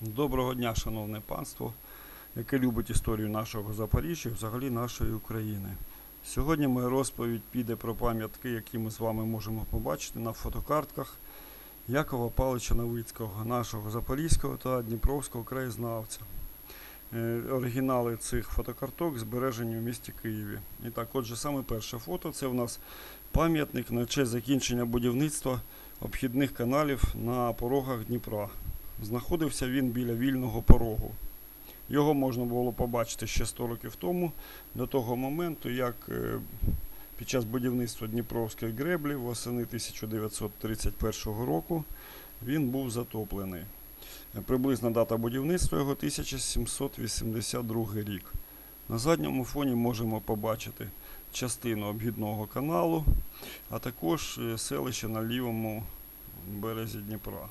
Доброго дня, шановне панство, яке любить історію нашого Запоріжжя і взагалі нашої України. Сьогодні моя розповідь піде про пам'ятки, які ми з вами можемо побачити на фотокартках Якова Павловича Новицького, нашого запорізького та дніпровського краєзнавця. Е, Оригінали цих фотокарток збережені в місті Києві. І так, отже, саме перше фото це в нас пам'ятник на честь закінчення будівництва обхідних каналів на порогах Дніпра. Знаходився він біля вільного порогу. Його можна було побачити ще 100 років тому, до того моменту, як е, під час будівництва Дніпровської греблі восени 1931 року він був затоплений. Е, Приблизна дата будівництва його 1782 рік. На задньому фоні можемо побачити частину обгідного каналу, а також е, селище на лівому березі Дніпра.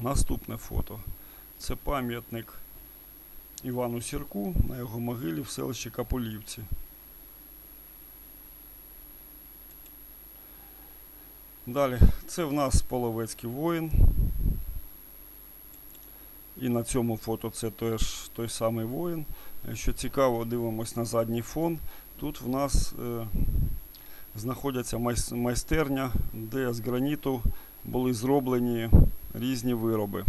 Наступне фото. Це пам'ятник Івану Сірку на його могилі в селищі Капулівці. Далі, це в нас Половецький воїн. І на цьому фото це теж той самий воїн. Що цікаво, дивимось на задній фон. Тут в нас е, знаходиться майстерня, де з граніту були зроблені різні вироби.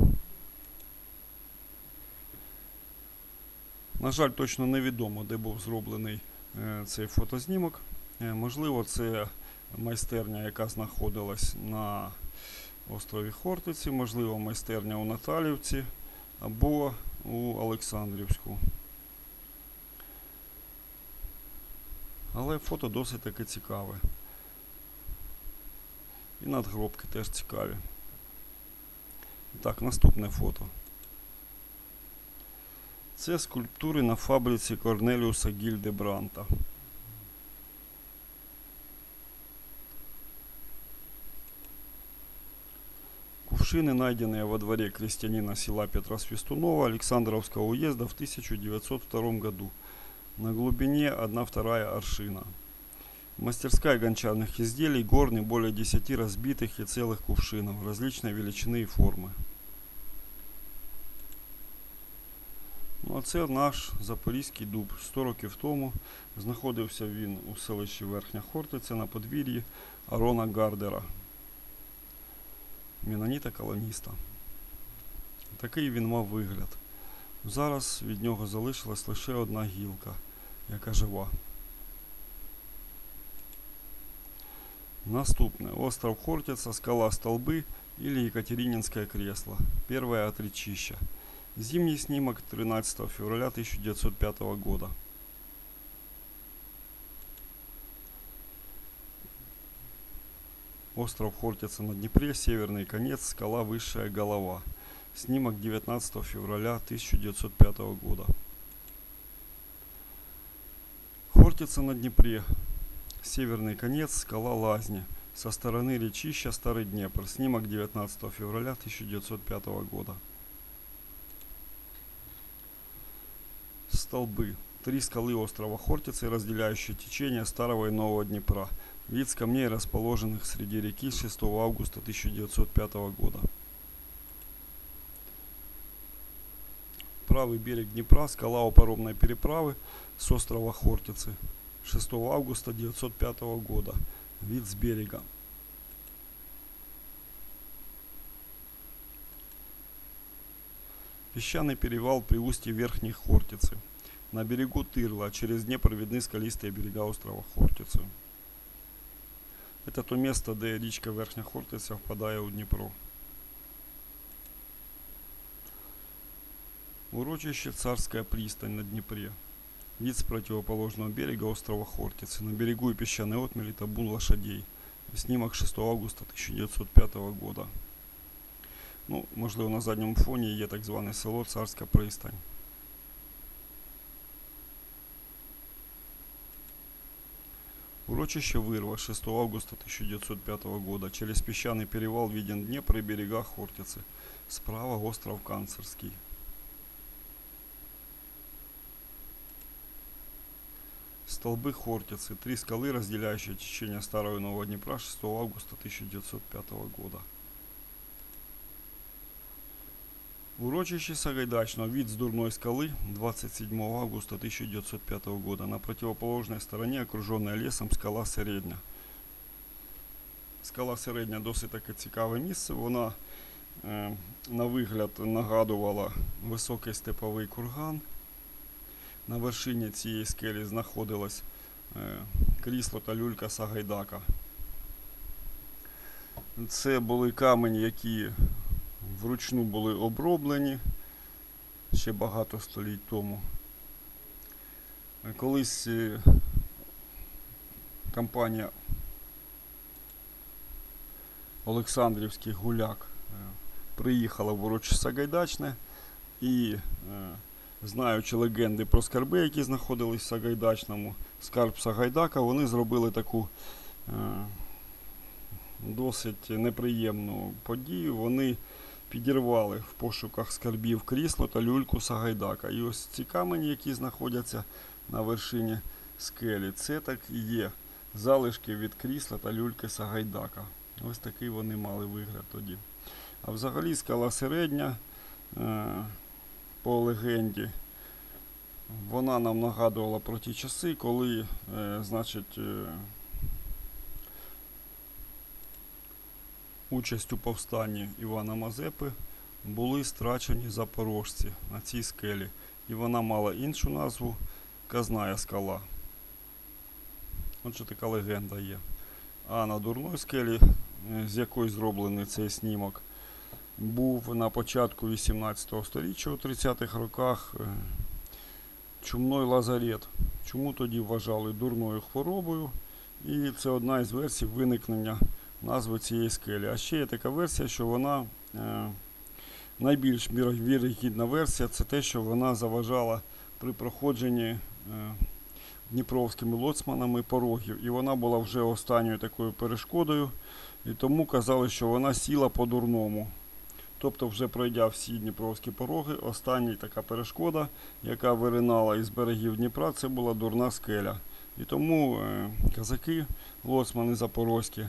На жаль, точно невідомо, де був зроблений е, цей фотознімок. Е, можливо, це майстерня, яка знаходилась на острові Хортиці, можливо, майстерня у Наталівці або у Олександрівську. Але фото досить таки цікаве. І надгробки теж цікаві. Так, наступне фото. Це скульптури на фабриці Корнеліуса Гільдебранта. Кувшины, найденные во дворе крестьянина села Петра Свистунова Александровского уезда в 1902 году на глубине 1-2 аршина. Мастерская гончарных изделий, горный, более 10 разбитых и целых кувшинов различной величины и формы. Ну, а це наш Запорізький дуб. 100 років тому знаходився він у селищі Верхня Хортиця на подвір'ї Арона Гардера, Міноніта колоніста. Такий він мав вигляд. Зараз від нього залишилась лише одна гілка, яка жива. Наступне. Остров Хортица, скала Столбы или Екатерининское кресло. Первое отречище. Зимний снимок 13 февраля 1905 года. Остров Хортица на Днепре, северный конец, скала Высшая голова. Снимок 19 февраля 1905 года. Хортица на Днепре, северный конец, скала Лазни. Со стороны речища Старый Днепр. Снимок 19 февраля 1905 года. Столбы. Три скалы острова Хортицы, разделяющие течение Старого и Нового Днепра. Вид с камней, расположенных среди реки 6 августа 1905 года. Правый берег Днепра, скала у паромной переправы с острова Хортицы. 6 августа 1905 года. Вид с берега. Песчаный перевал при устье Верхней Хортицы. На берегу Тырла через Днепр видны скалистые берега острова Хортицы. Это то место, де річка Верхня Хортиця впадає у Дніпро. Урочище Царская пристань на Днепре. Вид с противоположного берега острова Хортицы. На берегу и песчаной отмели табун лошадей. Снимок 6 августа 1905 года. Ну, можливо, на задньому фоні є так зване село Царська пристань. Урочище Вырва 6 августа 1905 года. Через песчаный перевал виден Днепр и берега Хортицы. Справа остров Канцерский. Столбы Хортицы. Три скалы, разделяющие течение Старого и Нового Днепра 6 августа 1905 года. Урочище Сагайдачного, вид с дурной скалы 27 августа 1905 года. На противоположной стороне, окруженная лесом, скала Середня. Скала Середня досить таке цікаве місце. Вона е, на вигляд нагадувала високий степовий курган. На вершині цієї скелі знаходилось е, крісло та люлька Сагайдака. Це були камені, які вручну були оброблені ще багато століть тому. Е, Колись е, компанія Олександрівський гуляк е, приїхала в урочище Сагайдачне і, знаючи легенди про скарби, які знаходились в Сагайдачному, скарб Сагайдака, вони зробили таку досить неприємну подію. Вони підірвали в пошуках скарбів крісло та люльку Сагайдака. І ось ці камені, які знаходяться на вершині скелі, це так і є залишки від крісла та люльки Сагайдака. Ось такий вони мали вигляд тоді. А взагалі скала середня, е, по легенді, вона нам нагадувала про ті часи, коли, е, значить, участь у повстанні Івана Мазепи були страчені запорожці на цій скелі. І вона мала іншу назву Казная скала. Отже, така легенда є. А на дурної скелі, е, з якої зроблений цей снімок, був на початку 18 століття у 30-х роках е, чумной лазарет. Чому тоді вважали дурною хворобою? І це одна із версій виникнення назви цієї скелі. А ще є така версія, що вона е, найбільш віро- вірогідна версія це те, що вона заважала при проходженні е, дніпровськими лоцманами порогів. І вона була вже останньою такою перешкодою. І тому казали, що вона сіла по-дурному. Тобто, вже пройдя всі дніпровські пороги, остання така перешкода, яка виринала із берегів Дніпра, це була дурна скеля. І тому е, казаки, лоцмани запорозькі,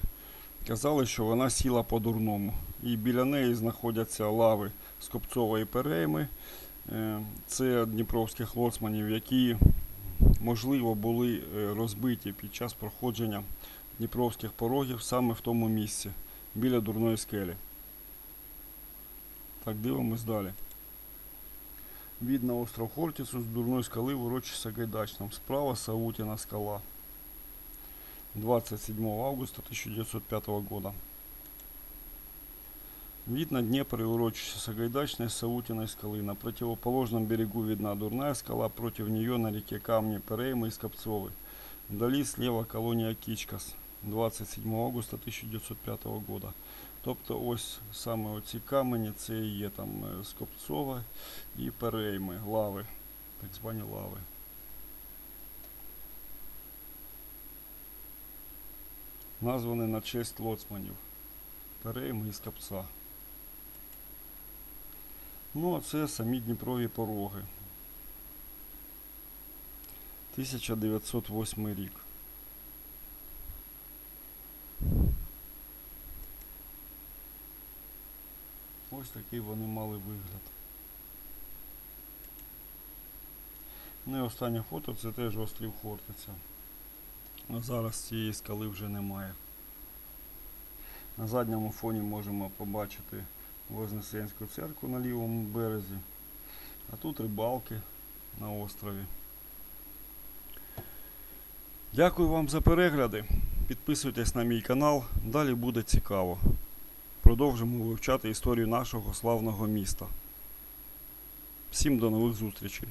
казали, що вона сіла по-дурному. І біля неї знаходяться лави Скопцової перейми. Е, Це дніпровських лоцманів, які, можливо, були е, розбиті під час проходження дніпровських порогів саме в тому місці, біля дурної скелі. Так, дивимось далі. Від на остров Хортицу з дурної скали в урочище Сагайдачном. Справа Саутіна скала. 27 августа 1905 года. Вид на Днепр и урочище Сагайдачной с Саутиной скалы. На противоположном берегу видна дурная скала, против нее на реке камни Переймы и Скопцовы. Вдали слева колония Кичкас. 27 августа 1905 года. Тобто ось саме оці камені, це і є там е, Скопцова і Перейми, лави, так звані лави. Названі на честь лоцманів. Перейми і Скопца. Ну, а це самі Дніпрові пороги. 1908 рік. Ось такий вони мали вигляд. Ну і останнє фото це теж острів Хортиця. А зараз цієї скали вже немає. На задньому фоні можемо побачити Вознесенську церкву на лівому березі. А тут рибалки на острові. Дякую вам за перегляди. Підписуйтесь на мій канал, далі буде цікаво. Продовжимо вивчати історію нашого славного міста. Всім до нових зустрічей!